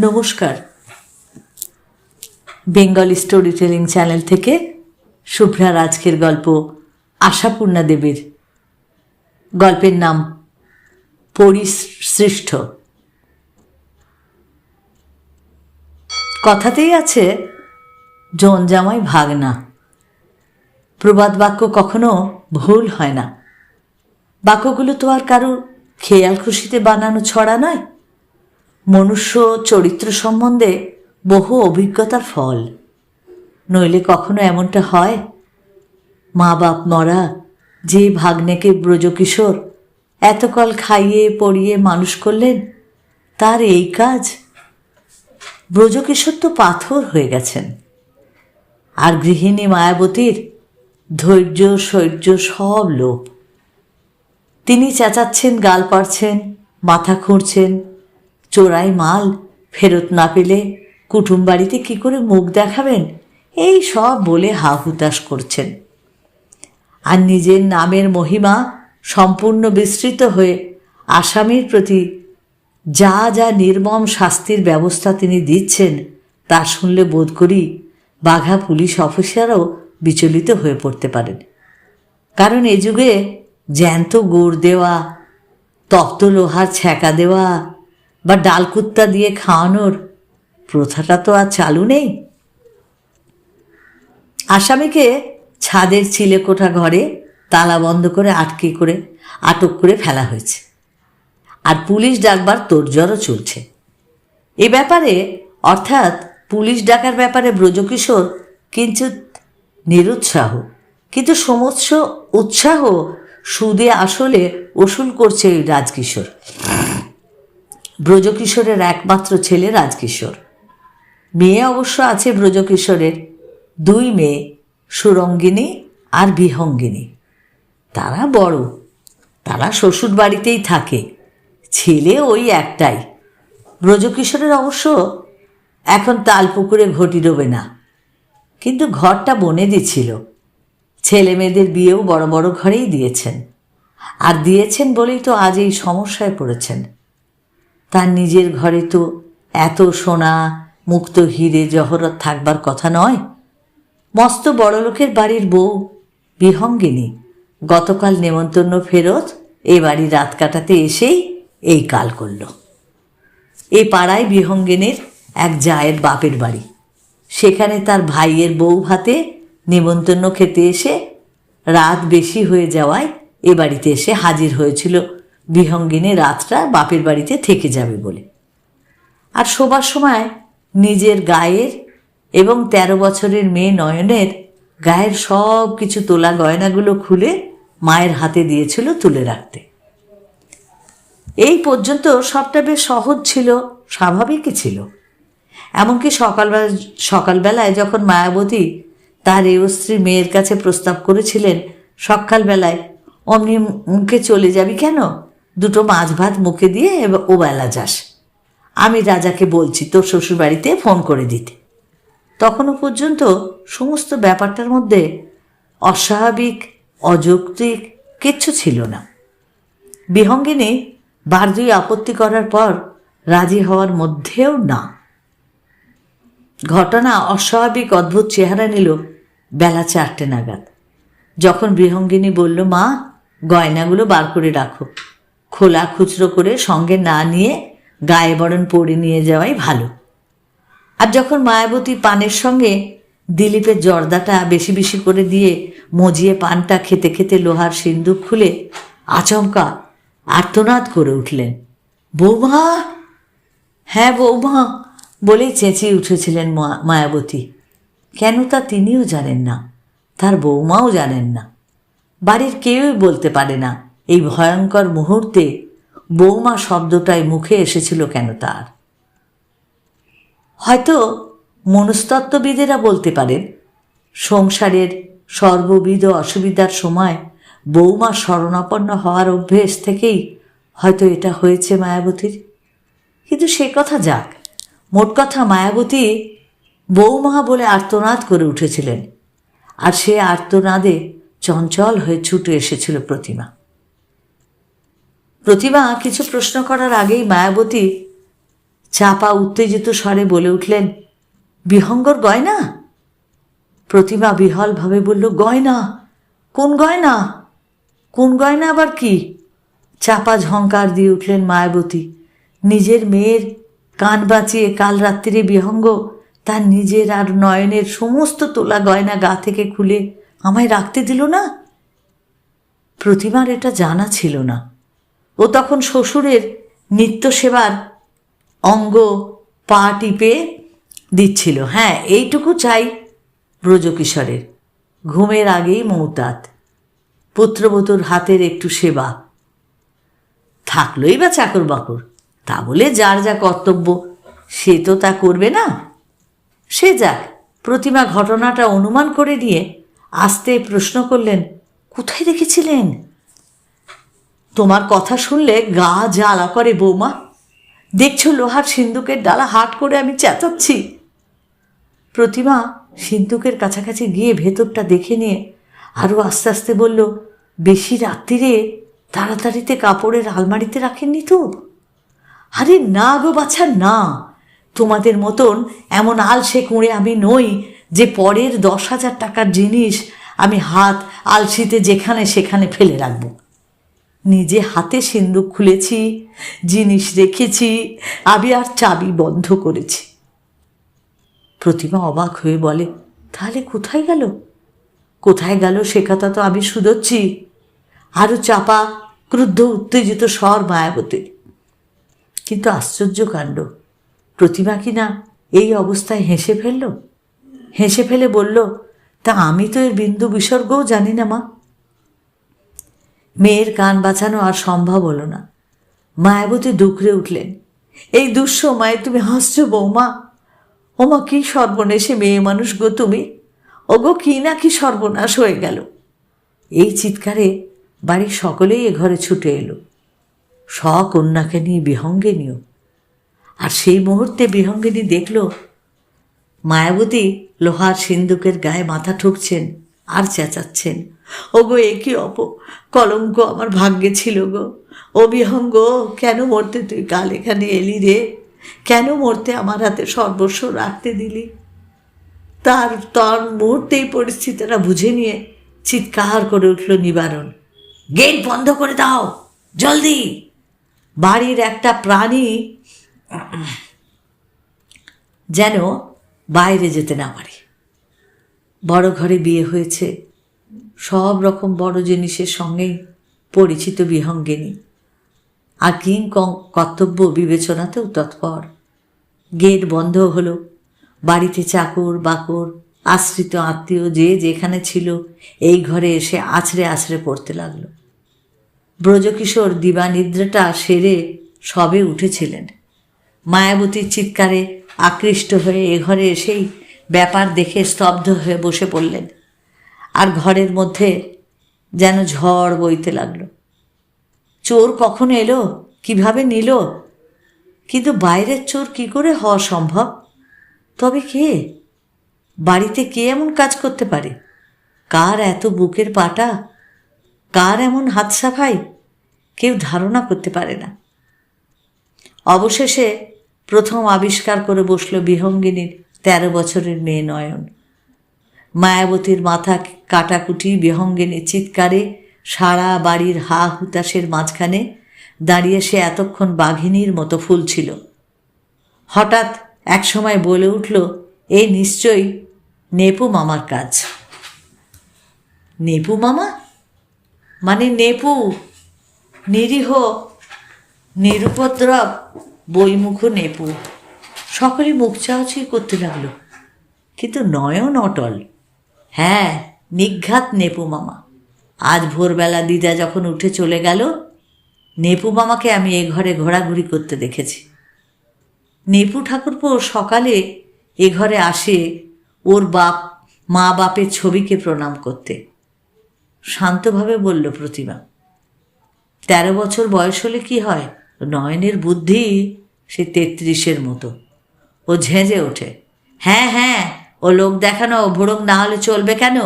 নমস্কার। Bengali story telling channel থেকে শুভ্রার আজকের গল্প আশাপূর্ণা দেবীর। গল্পের নাম পরিশ্রেষ্ঠ কথাতেই আছে, জন জামাই ভাগনা প্রবাদ বাক্য কখনো ভুল হয় না। বাক্যগুলো তো আর কারোর খেয়াল খুশিতে বানানো ছড়া নয়। মনুষ্য চরিত্র সম্বন্ধে বহু অভিজ্ঞতার ফল। নইলে কখনো এমনটা হয়? মা বাপ মরা যে ভাগ্নেকে ব্রজকিশোর এতকাল খাইয়ে পড়িয়ে মানুষ করলেন, তার এই কাজ? ব্রজকিশোর তো পাথর হয়ে গেছেন। আর গৃহিণী মায়াবতীর ধৈর্য, শৈর্য সব লোপ। তিনি চেঁচাচ্ছেন, গাল পাড়ছেন, মাথা খুঁড়ছেন চোরাই মাল, ফেরত না পেলে কুটুম বাড়িতে কী করে মুখ দেখাবেন? এই সব বলে হা হুতাশ করছেন। আর নিজের নামের মহিমা সম্পূর্ণ বিস্তৃত হয়ে আসামির প্রতি যা যা নির্মম শাস্তির ব্যবস্থা তিনি দিচ্ছেন, তা শুনলে বোধ করি বাঘা পুলিশ অফিসারও বিচলিত হয়ে পড়তে পারেন। কারণ এ যুগে জ্যান্ত গোড় দেওয়া তপ্ত লোহার ছ্যাঁকা দেওয়া বা ডালকুত্তা দিয়ে খাওয়ানোর প্রথাটা তো আর চালু নেই। আসামিকে ছাদের চিলেকোঠা ঘরে তালা বন্ধ করে আটকে করে আটক করে ফেলা হয়েছে। আর পুলিশ ডাকবার তোড়জোড়ও চলছে। এ ব্যাপারে, অর্থাৎ পুলিশ ডাকার ব্যাপারে ব্রজকিশোর কিঞ্চিত নিরুৎসাহ, কিন্তু সমস্ত উৎসাহ সুদে আসলে ওসুল করছে এই রাজকিশোর। ব্রজকিশোরের একমাত্র ছেলে রাজকিশোর। মেয়ে অবশ্য আছে ব্রজকিশোরের। দুই মেয়ে, সুরঙ্গিনী আর বিহঙ্গিনী। তারা বড়। তারা শ্বশুর বাড়িতেই থাকে। ছেলে ওই একটাই। ব্রজকিশোরের অবশ্য এখন তালপুকুরে ঘটি ডোবে না। কিন্তু ঘরটা বনে দিছিল ছেলে মেয়েদের বিয়েও বড় বড় ঘরেই দিয়েছেন। আর দিয়েছেন বলেই তো আজ এই সমস্যায় পড়েছেন। তার নিজের ঘরে তো এত সোনা, মুক্ত হিরে জহরত থাকবার কথা নয়। মস্ত বড়লোকের বাড়ির বউ, বিহঙ্গিনী। গতকাল নেমন্তন্ন ফেরত এ বাড়ি রাত কাটাতে এসেই এই কাল করল। এ পাড়ায় বিহঙ্গিনীর এক জায়ের বাপের বাড়ি। সেখানে তার ভাইয়ের বউ ভাতে নেমন্তন্ন খেতে এসে রাত বেশি হয়ে যাওয়ায় এ বাড়িতে এসে হাজির হয়েছিল বিহঙ্গিনী রাতটা বাপের বাড়িতে থেকে যাবে বলে। আর শোবার সময় নিজের গায়ের এবং তেরো বছরের মেয়ে নয়নের গায়ের সব কিছু তোলা গয়নাগুলো খুলে মায়ের হাতে দিয়েছিল তুলে রাখতে। এই পর্যন্ত সবটা বেশ সহজ ছিল, স্বাভাবিকই ছিল। এমনকি সকালবেলা, সকালবেলায় যখন মায়াবতী তার স্ত্রী মেয়ের কাছে প্রস্তাব করেছিলেন, সকালবেলায়, অমনি মুখে চলে যাবি কেন? দুটো মাছ ভাত মুখে দিয়ে এবার ও বেলা যাস। আমি রাজাকে বলছি, তোর শ্বশুরবাড়িতে ফোন করে দিতে। তখনও পর্যন্ত সমস্ত ব্যাপারটার মধ্যে অস্বাভাবিক, অযৌক্তিক কিচ্ছু ছিল না। বিহঙ্গিনী বার দুই আপত্তি করার পর রাজি হওয়ার মধ্যেও না। ঘটনা অস্বাভাবিক অদ্ভুত চেহারা নিল বেলা চারটে নাগাদ। যখন বিহঙ্গিনী বলল, মা, গয়নাগুলো বার করে রাখো। খোলা খুচরো করে সঙ্গে না নিয়ে গায়ে বরণ পরে নিয়ে যাওয়াই ভালো। আর যখন মায়াবতী পানের সঙ্গে দিলীপের জর্দাটা বেশি বেশি করে দিয়ে মজিয়ে পানটা খেতে খেতে লোহার সিন্দুক খুলে আচমকা আর্তনাদ করে উঠলেন। বৌমা! হ্যাঁ বৌমা! বলেই চেঁচিয়ে উঠেছিলেন মায়াবতী। কেন তা তিনিও জানেন না, তার বৌমাও জানেন না। বাড়ির কেউই বলতে পারে না। এই ভয়ঙ্কর মুহূর্তে বৌমা শব্দটাই মুখে এসেছিল কেন তার? হয়তো মনস্তত্ত্ববিদেরা বলতে পারেন, সংসারের সর্ববিধ অসুবিধার সময় বৌমা শরণাপন্ন হওয়ার অভ্যেস থেকেই হয়তো এটা হয়েছে মায়াবতীর। কিন্তু সে কথা যাক, মোট কথা মায়াবতী বৌমা বলে আর্তনাদ করে উঠেছিলেন, আর সে আর্তনাদে চঞ্চল হয়ে ছুটে এসেছিল প্রতিমা। প্রতিমা কিছু প্রশ্ন করার আগেই মায়াবতী চাপা উত্তেজিত স্বরে বলে উঠলেন, বিহঙ্গর গয়না? প্রতিমা বিহলভাবে বলল, গয়না। কোন গয়না? কোন গয়না আবার কি? চাপা ঝঙ্কার দিয়ে উঠলেন মায়াবতী, নিজের মেয়ের কান বাঁচিয়ে কাল রাত্রিরে বিহঙ্গ, তার নিজের আর নয়নের সমস্ত তোলা গয়না গা থেকে খুলে আমায় রাখতে দিল না? প্রতিমার এটা জানা ছিল না। ও তখন শ্বশুরের নিত্য সেবার অঙ্গ পা টিপে দিচ্ছিল। হ্যাঁ এইটুকু চাই ব্রজকিশোরের। ঘুমের আগেই মৌতাত। পুত্রবধূর হাতের একটু সেবা। থাকলোই বা চাকর বাকর তা বলে যার যা কর্তব্য, সে তো তা করবে না। সে যাক, প্রতিমা ঘটনাটা অনুমান করে নিয়ে আস্তে প্রশ্ন করলেন, কোথায় রেখেছিলেন? তোমার কথা শুনলে গা জ্বালা করে বৌমা। দেখছ লোহার সিন্দুকের ডালা হাট করে আমি চেঁচাচ্ছি। প্রতিমা সিন্দুকের কাছাকাছি গিয়ে ভেতরটা দেখে নিয়ে আরও আস্তে আস্তে বলল, বেশি রাত্রিরে তাড়াতাড়িতে কাপড়ের আলমারিতে রাখেননি তো? আরে না গো বাছা, না। তোমাদের মতন এমন আলসে কুঁড়ে আমি নই যে পরের দশ হাজার টাকার জিনিস আমি হাত আলসিতে যেখানে সেখানে ফেলে রাখব। নিজে হাতে সিন্দুক খুলেছি, জিনিস রেখেছি আমি আর চাবি বন্ধ করেছি। প্রতিমা অবাক হয়ে বলে, তাহলে কোথায় গেল? কোথায় গেল সে কথা তো আমি শুধোচ্ছি। আরও চাপা, ক্রুদ্ধ, উত্তেজিত স্বর মায়াবতীর কিন্তু আশ্চর্য কাণ্ড, প্রতিমা কি না এই অবস্থায় হেসে ফেলল? হেসে ফেলে বলল, তা আমি তো এর বিন্দু বিসর্গও জানি না মা মেয়ের কান বাঁচানো আর সম্ভব হলো না। মায়াবতী ডুকরে উঠলেন। এই দুঃসময়ে তুমি হাসছো বৌমা। ওমা, কি সর্বনেশে মেয়ে মানুষ গো তুমি? ওগো, কি না কি সর্বনাশ হয়ে গেল? এই চিৎকারে বাড়ির সকলেই এ ঘরে ছুটে এলো। সকন্যাকে নিয়ে বিহঙ্গিনীও। আর সেই মুহূর্তে বিহঙ্গিনী দেখল, মায়াবতী লোহার সিন্দুকের গায়ে মাথা ঠুকছেন আর চেঁচাচ্ছেন। ও গো এ কি অপ কলঙ্ক আমার ভাগ্যে ছিল গো। ও বিহঙ্গ কেন মরতে তুই কাল এখানে এলি রে? কেন মরতে আমার হাতে সর্বস্ব রাখতে দিলি? তার তার মুহূর্তেই পরিস্থিতিটা বুঝে নিয়ে চিৎকার করে উঠল নিবারণ। গেট বন্ধ করে দাও, জলদি। বাড়ির একটা প্রাণী যেন বাইরে যেতে না পারে। বড় ঘরে বিয়ে হয়েছে। সব রকম বড় জিনিসের সঙ্গেই পরিচিত বিহঙ্গিনী। আর কিং কর্তব্য বিবেচনাতেও তৎপর। গেট বন্ধ হলো। বাড়িতে চাকর, বাকর, আশ্রিত আত্মীয় যে যেখানে ছিল, এই ঘরে এসে আছড়ে আছড়ে পড়তে লাগল। ব্রজকিশোর দিবানিদ্রাটা সেরে সবে উঠেছিলেন। মায়াবতীর চিৎকারে আকৃষ্ট হয়ে এ ঘরে এসেই ব্যাপার দেখে স্তব্ধ হয়ে বসে পড়লেন। আর ঘরের মধ্যে যেন ঝড় বইতে লাগল। চোর কখন এলো? কীভাবে নিল? কিন্তু বাইরের চোর কি করে হওয়া সম্ভব? তবে কে? বাড়িতে কে এমন কাজ করতে পারে? কার এত বুকের পাটা? কার এমন হাত সাফাই? কেউ ধারণা করতে পারে না। অবশেষে প্রথম আবিষ্কার করে বসল বিহঙ্গিনীর তেরো বছরের মেয়ে নয়ন। মায়াবতীর মাথা কাটাকুটি বিহঙ্গিনীর চিৎকারে, সারা বাড়ির হা হুতাশের মাঝখানে দাঁড়িয়ে সে এতক্ষণ বাঘিনীর মতো ফুলছিল হঠাৎ একসময় বলে উঠল এ নিশ্চয়ই নেপু মামার কাজ। নেপু মামা? মানে নেপু? নিরীহ, নিরুপদ্রব বইমুখ নেপু। সকলে মুখ চাওয়াচি করতে লাগল। কিন্তু নয়ন অটল হ্যাঁ নিঘাত নেপু মামা। আজ ভোরবেলা দিদা যখন উঠে চলে গেল, নেপু মামাকে আমি এ ঘরে ঘোরাঘুরি করতে দেখেছি। নেপু ঠাকুরপো সকালে এ ঘরে আসে ওর বাপ, মা বাপের ছবিকে প্রণাম করতে। শান্তভাবে বলল, প্রতিমা, তেরো বছর বয়স হলে কি হয়? নয়নের বুদ্ধি সে তেত্রিশের মতো। ও ঝেঁঝে ওঠে হ্যাঁ হ্যাঁ ও লোক দেখানো ভোড়ক না হলে চলবে কেন?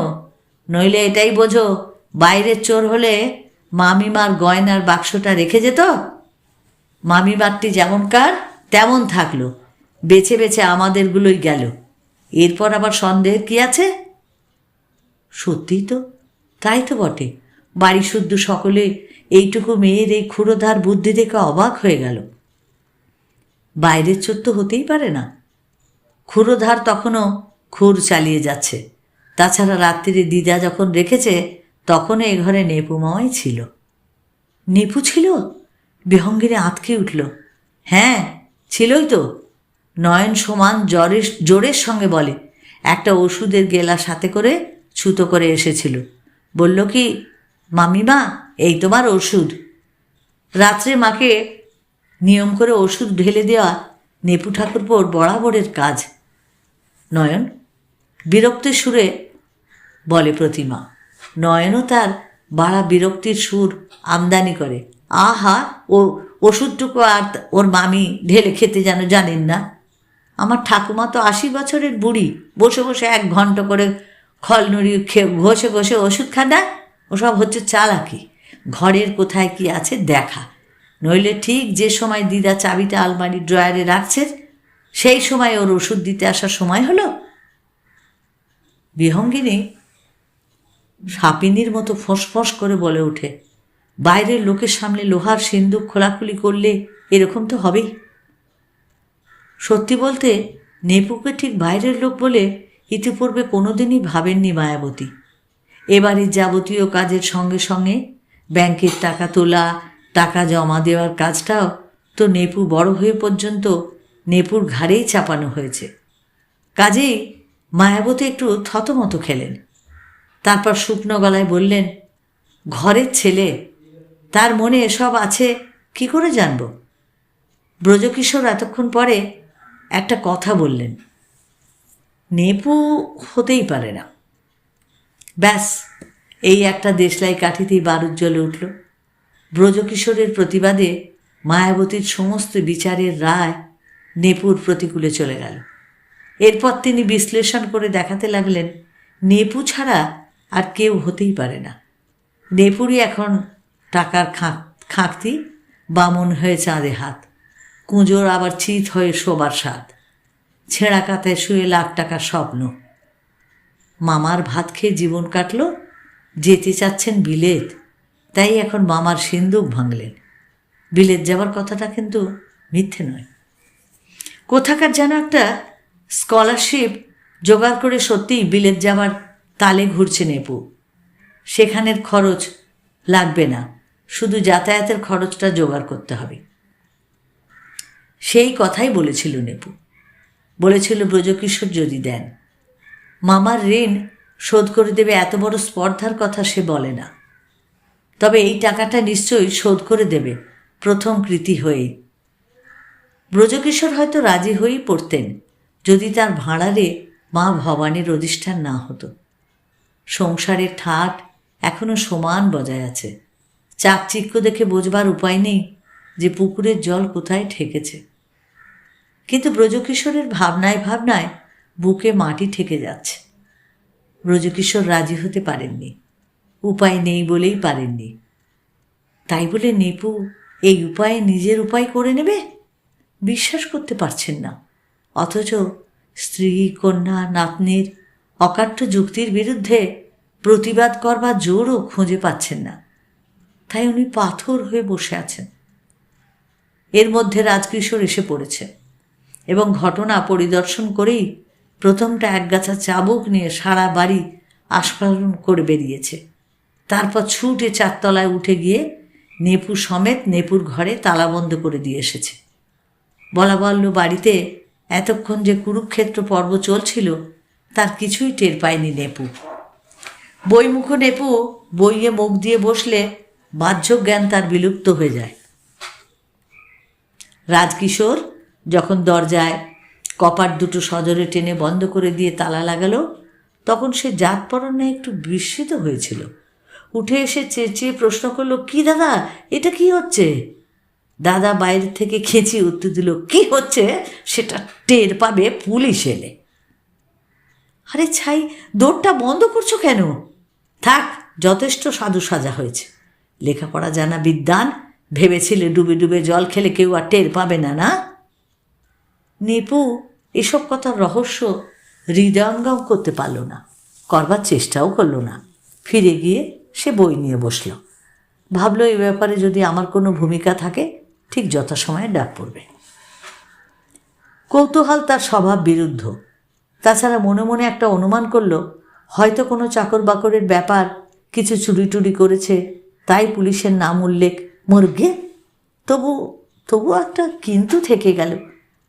নইলে এটাই বোঝো, বাইরের চোর হলে মামিমার গয়নার বাক্সটা রেখে যেত? মামিমারটি যেমনকার তেমন থাকল। বেছে বেছে আমাদেরগুলোই গেল। এরপর আবার সন্দেহের কি আছে? সত্যিই তো, তাই তো বটে। বাড়ি শুদ্ধ সকলে এইটুকু মেয়ের এই ক্ষুরোধার বুদ্ধি দেখে অবাক হয়ে গেল। বাইরের চোর তো হতেই পারে না। ক্ষুরোধার তখনও খুর চালিয়ে যাচ্ছে। তাছাড়া রাত্রিরে দিদা যখন রেখেছে তখন এ ঘরে নেপুমাই ছিল। নেপু ছিল? বিহঙ্গিরে আঁতকে উঠল। হ্যাঁ ছিলই তো। নয়ন সমান জ্বরের জোরের সঙ্গে বলে, একটা ওষুধের গেলা সাথে করে ছুতো করে এসেছিল। বলল কি, মামিমা, এই তোমার ওষুধ। রাত্রে মাকে নিয়ম করে ওষুধ ঢেলে দেওয়া নেপু ঠাকুরপোর বরাবরের কাজ। নয়ন বিরক্তির সুরে বলে প্রতিমা। নয়নও তার বাড়া বিরক্তির সুর আমদানি করে। আহা, ও ওষুধটুকু আর ওর মামি ঢেলে খেতে যেন জানেন না। আমার ঠাকুমা তো আশি বছরের বুড়ি। বসে বসে এক ঘণ্টা করে খল নুড়ি খেয়ে ঘষে ঘষে ওষুধ খানা ওসব হচ্ছে চালাকি। ঘরের কোথায় কি আছে দেখা। নইলে ঠিক যে সময় দিদা চাবিটা আলমারির ড্রয়ারে রাখছে, সেই সময় ওর ওষুধ দিতে আসার সময় হলো। বিহঙ্গিনী সাপিনীর মতো ফসফস করে বলে ওঠে, বাইরের লোকের সামনে লোহার সিন্দুক খোলাখুলি করলে এরকম তো হবেই। সত্যি বলতে, নেপুকে ঠিক বাইরের লোক বলে ইতিপূর্বে কোনোদিনই ভাবেননি মায়াবতী। এবারের যাবতীয় কাজের সঙ্গে সঙ্গে ব্যাংকের টাকা তোলা, টাকা জমা দেওয়ার কাজটাও তো নেপু বড় হয়ে পর্যন্ত নেপুর ঘাড়েই চাপানো হয়েছে। কাজেই মায়াবতী একটু থতমত খেলেন। তারপর শুকনো গলায় বললেন, ঘরের ছেলে, তার মনে এসব আছে, কি করে জানব? ব্রজকিশোর এতক্ষণ পরে একটা কথা বললেন, নেপু হতেই পারে না। ব্যাস, এই একটা দেশলাই কাঠিতেই বারুদ জ্বলে উঠল। ব্রজকিশোরের প্রতিবাদে মায়াবতীর সমস্ত বিচারের রায় নেপুর প্রতিকূলে চলে গেল। এরপর তিনি বিশ্লেষণ করে দেখাতে লাগলেন, নেপু ছাড়া আর কেউ হতেই পারে না। নেপুরই এখন টাকার খাঁক খাঁকতি, বামন হয়ে চাঁদে হাত। কুঁজোর আবার চিত হয়ে শোবার স্বাদ। ছেঁড়া কাতায় শুয়ে লাখ টাকার স্বপ্ন। মামার ভাত খেয়ে জীবন কাটল, যেতে চাচ্ছেন বিলেত, তাই এখন মামার সিন্দুক ভাঙলেন। বিলেত যাওয়ার কথাটা কিন্তু মিথ্যে নয়। কোথাকার যেন একটা স্কলারশিপ জোগাড় করে সত্যিই বিলেত যাওয়ার তালে ঘুরছে নেপু। সেখানের খরচ লাগবে না, শুধু যাতায়াতের খরচটা জোগাড় করতে হবে। সেই কথাই বলেছিল নেপু। বলেছিল ব্রজকিশোর যদি দেন। মামার ঋণ শোধ করে দেবে এত বড় স্পর্ধার কথা সে বলে না। তবে এই টাকাটা নিশ্চয়ই শোধ করে দেবে প্রথম কৃতি হয়েই। ব্রজকিশোর হয়তো রাজি হয়েই পড়তেন। যদি তার ভাঁড়ারে মা ভবানীর অধিষ্ঠান না হতো। সংসারের ঠাট এখনও সমান বজায় আছে। চাকচিক্য দেখে বোঝবার উপায় নেই যে পুকুরের জল কোথায় ঠেকেছে। কিন্তু ব্রজকিশোরের ভাবনায় ভাবনায় বুকে মাটি ঠেকে যাচ্ছে। ব্রজকিশোর রাজি হতে পারেননি। উপায় নেই বলেই পারেননি। তাই বলে নেপু এই উপায়ে নিজের উপায় করে নেবে? বিশ্বাস করতে পারছেন না। অথচ স্ত্রী, কন্যা, নাতনির অকাট্য যুক্তির বিরুদ্ধে প্রতিবাদ করবার জোরও খুঁজে পাচ্ছেন না। তাই উনি পাথর হয়ে বসে আছেন। এর মধ্যে রাজকিশোর এসে পড়েছে এবং ঘটনা পরিদর্শন করেই প্রথমটা একগাছা চাবুক নিয়ে সারা বাড়ি আস্ফালন করে বেরিয়েছে। তারপর ছুটে চারতলায় উঠে গিয়ে নেপু সমেত নেপুর ঘরে তালাবন্ধ করে দিয়ে এসেছে। বলা বলল বাড়িতে এতক্ষণ যে কুরুক্ষেত্র পর্ব চলছিল, তার কিছুই টের পায়নি নেপু। বইমুখ নেপু বইয়ে মুখ দিয়ে বসলে বাহ্য জ্ঞান তার বিলুপ্ত হয়ে যায়। রাজকিশোর যখন দরজায় কপার দুটো সজরে টেনে বন্ধ করে দিয়ে তালা লাগালো, তখন সে জাত পরনে একটু বিস্মিত হয়েছিল। উঠে এসে চেঁচিয়ে প্রশ্ন করল, কি দাদা, এটা কি হচ্ছে? দাদা বাইরে থেকে খেঁচি উত্তর দিল, কি হচ্ছে? সেটা টের পাবে, পুলিশ এলে। আরে ছাই দৌড়টা বন্ধ করছ কেন? থাক, যথেষ্ট সাধু সাজা হয়েছে। লেখাপড়া জানা বিদ্যান ভেবেছিলে ডুবে ডুবে জল খেলে কেউ আর টের পাবে না না? নেপু, এসব কথার রহস্য হৃদয়ঙ্গম করতে পারল না, করবার চেষ্টাও করল না। ফিরে গিয়ে সে বই নিয়ে বসল। ভাবলো এই ব্যাপারে যদি আমার কোনো ভূমিকা থাকে ঠিক যথাসময়ে ডাক পড়বে। কৌতূহল তার স্বভাব বিরুদ্ধ। তাছাড়া মনে মনে একটা অনুমান করল, হয়তো কোনো চাকর বাকরের ব্যাপার, কিছু চুরি টুরি করেছে, তাই পুলিশের নাম উল্লেখ। মর্গে? তবু তবু একটা কিন্তু থেকে গেল।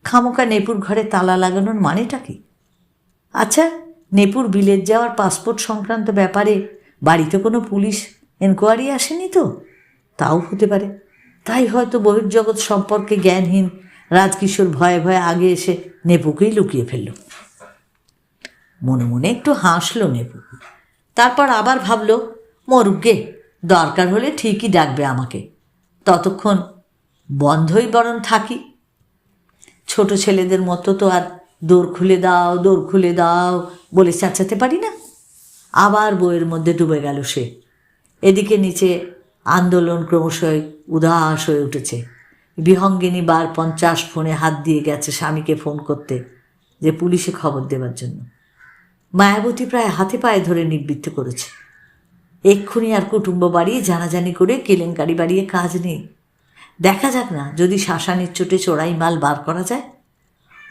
খামোকা নেপুর ঘরে তালা লাগানোর মানেটা কি? আচ্ছা নেপুর বিলেত যাওয়ার পাসপোর্ট সংক্রান্ত ব্যাপারে বাড়িতে কোনো পুলিশ এনকোয়ারি আসেনি তো? তাও হতে পারে। তাই হয়তো বহির্জগৎ সম্পর্কে জ্ঞানহীন রাজকিশোর ভয়ে ভয়ে আগে এসে নেপুকেই লুকিয়ে ফেলল। মনে মনে একটু হাসলো নেপু। তারপর আবার ভাবল মরুগে দরকার হলে ঠিকই ডাকবে আমাকে। ততক্ষণ বন্ধই বরণ থাকি। ছোট ছেলেদের মতো তো আর দৌড় খুলে দাও দৌড় খুলে দাও, বলে চেঁচাতে পারি না। আবার বইয়ের মধ্যে ডুবে গেল সে। এদিকে নিচে আন্দোলন ক্রমশই উদাস হয়ে উঠেছে। বিহঙ্গিনী বার পঞ্চাশ ফোনে হাত দিয়ে গেছে স্বামীকে ফোন করতে, যে পুলিশে খবর দেওয়ার জন্য। মায়াবতী প্রায় হাতে পায়ে ধরে নিবৃত্ত করেছে। এক্ষুনি আর কুটুম্ব বাড়িয়ে জানাজানি করে কেলেঙ্কারি বাড়িয়ে কাজ নেই। দেখা যাক না, যদি শাসানির চোটে চোরাই মাল বার করা যায়।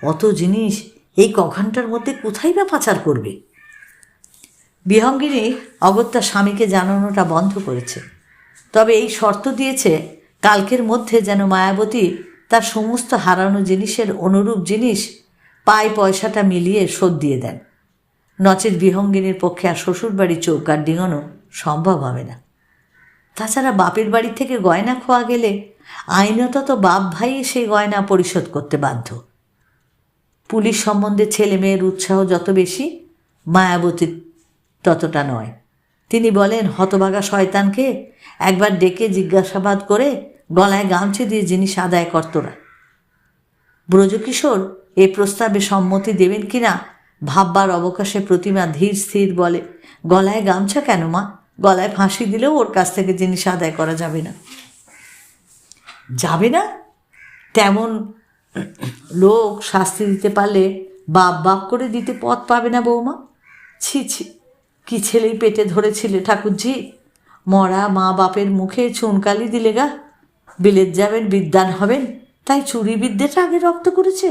অত জিনিস এই ক ঘণ্টার মধ্যে কোথায় বা পাচার করবে? বিহঙ্গিনী অগত্যা স্বামীকে জানানোটা বন্ধ করেছে। তবে এই শর্ত দিয়েছে, কালকের মধ্যে যেন মায়াবতী তার সমস্ত হারানো জিনিসের অনুরূপ জিনিস পায় পয়সাটা মিলিয়ে শোধ দিয়ে দেন। নচেত বিহঙ্গিনীর পক্ষে আর শ্বশুরবাড়ি চৌকার ডিঙানো সম্ভব হবে না। তাছাড়া বাপের বাড়ি থেকে গয়না খোয়া গেলে আইনত তো বাপ ভাই সেই গয়না পরিশোধ করতে বাধ্য। পুলিশ সম্বন্ধে ছেলে মেয়ের উৎসাহ যত বেশি, মায়াবতীর ততটা নয়। তিনি বলেন, হতভাগা শয়তানকে একবার ডেকে জিজ্ঞাসাবাদ করে গলায় গামছে দিয়ে জিনিস আদায় করতরা। ব্রজকিশোর এ প্রস্তাবে সম্মতি দেবেন কিনা ভাববার অবকাশে প্রতিমা ধীর স্থির বলে, গলায় গামছা কেন মা? গলায় ফাঁসি দিলেও ওর কাছ থেকে জিনিস আদায় করা যাবে না। যাবে না? তেমন লোক শাস্তি দিতে পারলে বাপ বাপ করে দিতে পথ পাবে না বৌমা? ছি ছি। কি ছেলেই পেটে ধরেছিলে ঠাকুরজি? মরা মা বাপের মুখে চুনকালি দিলে গা। বিলেত যাবেন, বিদ্যান হবেন, তাই চুরি বিদ্যেটা আগে রক্ত করেছে।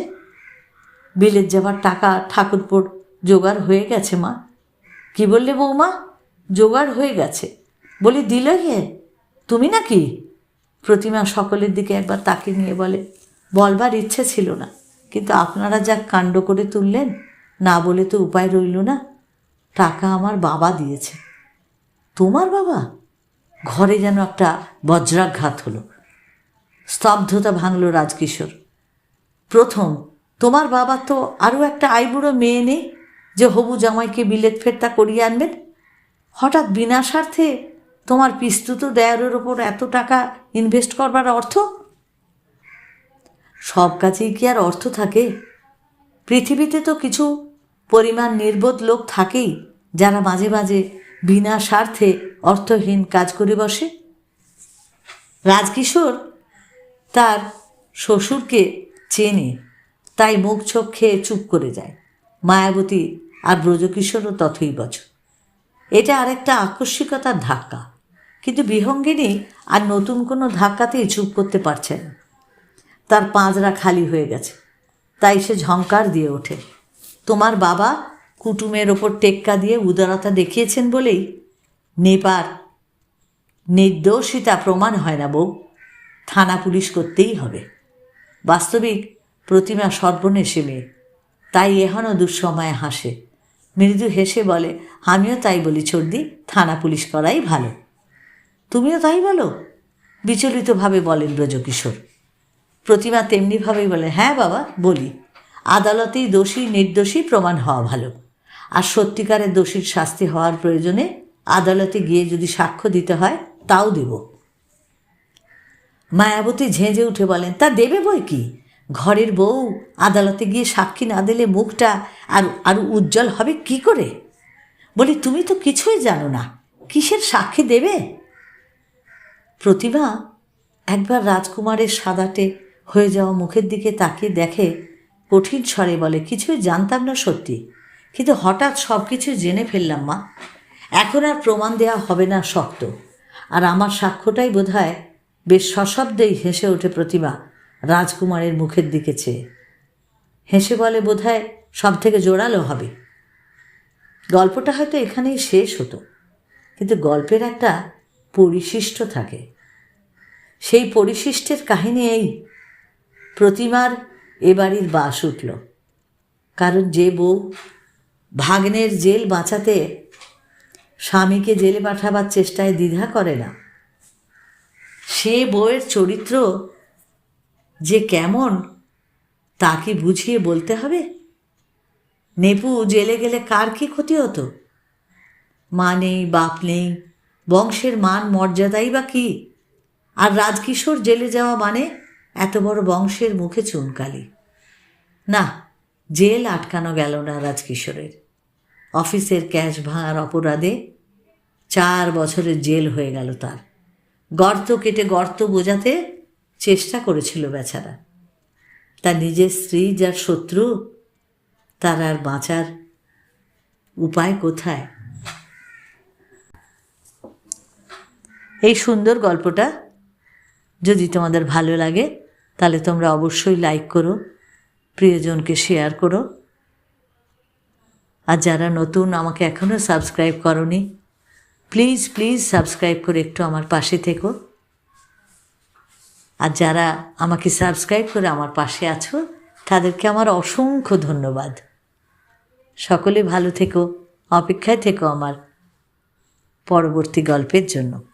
বিলেত যাবার টাকা ঠাকুরপুর জোগাড় হয়ে গেছে মা। কি বললে বৌমা? জোগাড় হয়ে গেছে। বলি, দিল হে, তুমি নাকি? প্রতিমা সকলের দিকে একবার তাকে নিয়ে বলে, বলবার ইচ্ছে ছিল না, কিন্তু আপনারা যা কাণ্ড করে তুললেন, না বলে তো উপায় রইল না। টাকা আমার বাবা দিয়েছে। তোমার বাবা? ঘরে যেন একটা বজ্রাঘাত হলো। স্তব্ধতা ভাঙল রাজকিশোর। প্রথম, তোমার বাবা তো আরও একটা আইবুড়ো মেয়ে নেই যে হবু জামাইকে বিলেত ফেরতা করিয়ে আনবেন হঠাৎ বিনা স্বার্থে তোমার পিস্তুত দেয়ারের ওপর এত টাকা ইনভেস্ট করবার অর্থ? সব কাজেই কি আর অর্থ থাকে? পৃথিবীতে তো কিছু পরিমাণ নির্বোধ লোক থাকেই যারা মাঝে মাঝে বিনা স্বার্থে অর্থহীন কাজ করে বসে। রাজকিশোর তার শ্বশুরকে চেনে, তাই মুখ চোখ খেয়ে চুপ করে যায়। মায়াবতী আর ব্রজকিশোরও তথই বছর। এটা আরেকটা আকস্মিকতার ধাক্কা। কিন্তু বিহঙ্গিনী আর নতুন কোনো ধাক্কাতেই চুপ করতে পারছে না। তার পাঁজরা খালি হয়ে গেছে, তাই সে ঝঙ্কার দিয়ে ওঠে। তোমার বাবা কুটুমের ওপর টেক্কা দিয়ে উদারতা দেখিয়েছেন বলেই নেপার নির্দোষিতা প্রমাণ হয় না বউ। থানা পুলিশ করতেই হবে। বাস্তবিক প্রতিমা সর্বনেশে মেয়ে। তাই এখনও দুঃসময়ে হাসে। মৃদু হেসে বলে, আমিও তাই বলি চর্দি, থানা পুলিশ করাই ভালো। তুমিও তাই বলো? বিচলিতভাবে বলেন ব্রজকিশোর। প্রতিমা তেমনিভাবেই বলে হ্যাঁ বাবা, বলি। আদালতেই দোষী নির্দোষী প্রমাণ হওয়া ভালো। আর সত্যিকারের দোষীর শাস্তি হওয়ার প্রয়োজনে আদালতে গিয়ে যদি সাক্ষ্য দিতে হয়, তাও দেব। মায়াবতী ঝেঁঝে উঠে বলেন, তা দেবে বই কি? ঘরের বউ আদালতে গিয়ে সাক্ষী না দিলে মুখটা আর আরও উজ্জ্বল হবে কি করে? বলি, তুমি তো কিছুই জানো না। কিসের সাক্ষী দেবে? প্রতিভা একবার রাজকুমারের সাদাটে হয়ে যাওয়া মুখের দিকে তাকিয়ে দেখে কঠিন স্বরে বলে, কিছুই জানতাম না সত্যি। কিন্তু হঠাৎ সব কিছু জেনে ফেললাম, মা। এখন আর প্রমাণ দেওয়া হবে না শক্ত। আর আমার সাক্ষ্যটাই বোধ হয় বেশ সশব্দেই হেসে ওঠে প্রতিমা রাজকুমারের মুখের দিকে চেয়ে। হেসে বলে বোধ হয় সব থেকে জোরালো হবে। গল্পটা হয়তো এখানেই শেষ হতো, কিন্তু গল্পের একটা পরিশিষ্ট থাকে। সেই পরিশিষ্টের কাহিনী এই, প্রতিমার এ বাড়ির বাস উঠল। কারণ যে বউ ভাগ্নের জেল বাঁচাতে স্বামীকে জেলে পাঠাবার চেষ্টায় দ্বিধা করে না, সে বউয়ের চরিত্র যে কেমন তা কি বুঝিয়ে বলতে হবে? নেপু জেলে গেলে কার কি ক্ষতি হতো? মা নেই, বাপ নেই, বংশের মান, মর্যাদাই বা কী? আর রাজকিশোর জেলে যাওয়া মানে এত বড় বংশের মুখে চুনকালি। না, জেল আটকানো গেল না রাজকিশোরের। অফিসের ক্যাশ ভাঙার অপরাধে চার বছরের জেল হয়ে গেল তার। গর্ত কেটে গর্ত বোঝাতে চেষ্টা করেছিল বেচারা। তার নিজের স্ত্রী যার শত্রু, তার আর বাঁচার উপায় কোথায়? এই সুন্দর গল্পটা যদি তোমাদের ভালো লাগে, তাহলে তোমরা অবশ্যই লাইক করো। প্রিয়জনকে শেয়ার করো। আর যারা নতুন, আমাকে এখনও সাবস্ক্রাইব করনি প্লিজ প্লিজ সাবস্ক্রাইব করে একটু আমার পাশে থেকো। আর যারা আমাকে সাবস্ক্রাইব করে আমার পাশে আছো, তাদেরকে আমার অসংখ্য ধন্যবাদ। সকলে ভালো থেকো, অপেক্ষায় থেকো আমার পরবর্তী গল্পের জন্য।